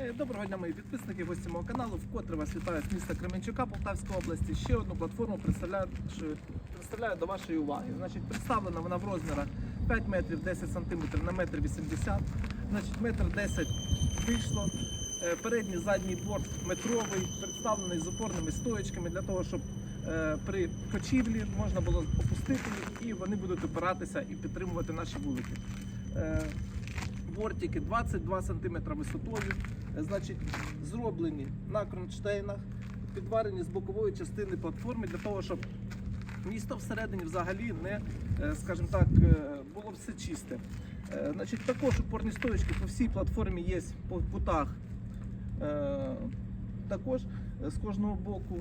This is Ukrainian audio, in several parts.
Е, Доброго дня, мої підписники, гості мого каналу. Вкотре вас вітаю з міста Кременчука Полтавської області. Ще одну платформу представляю, представляю до вашої уваги. Значить, представлена вона в розмірах 5 метрів 10 сантиметрів на метр 80. Значить, метр 10 вийшло. Е, Передній задній борт метровий, представлений з опорними стоєчками для того, щоб е, при кочівлі можна було опустити їх і вони будуть опиратися і підтримувати наші вулики. Бортики 22 см висотою, е, значить, зроблені на кронштейнах, підварені з бокової частини платформи для того, щоб місто всередині взагалі не, е, скажімо так, е, було все чисте. Значить, також опорні стоечки по всій платформі є по кутах. Е, Також з кожного боку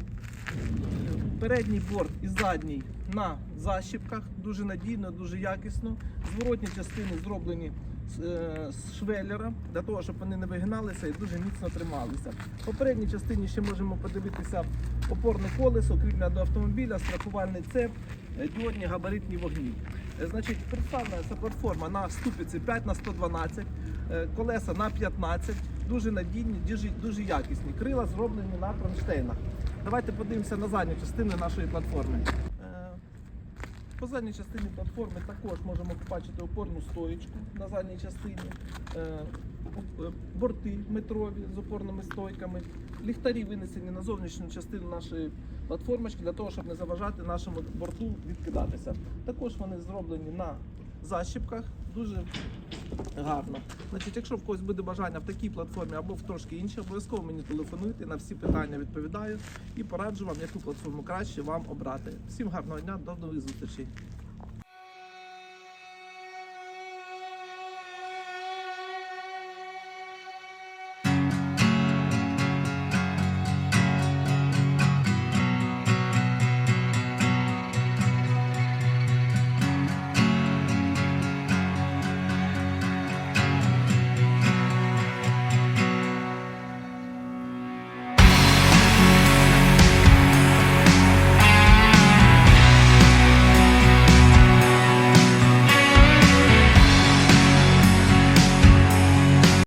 передній борт і задній на защіпках, дуже надійно, дуже якісно. Зворотні частини зроблені з, е, з швеллера, для того, щоб вони не вигиналися і дуже міцно трималися. По передній частині ще можемо подивитися опорне колесо, кріплене до автомобіля, страхувальний цеп, е, діодні габаритні вогні. Е, Значить, представлена ця платформа на ступиці 5 на 112, е, колеса на 15, дуже надійні, дуже, дуже якісні. Крила зроблені на кронштейнах. Давайте подивимося на задню частину нашої платформи. По задній частині платформи також можемо побачити опорну стоєчку на задній частині, е, е, борти метрові з опорними стойками, ліхтарі винесені на зовнішню частину нашої платформочки для того, щоб не заважати нашому борту відкидатися. Також вони зроблені на защіпках, дуже гарно. Значить, якщо в когось буде бажання в такій платформі або в трошки іншій, обов'язково мені телефонуйте, на всі питання відповідаю і пораджу вам, яку платформу краще вам обрати. Всім гарного дня, до нових зустрічей.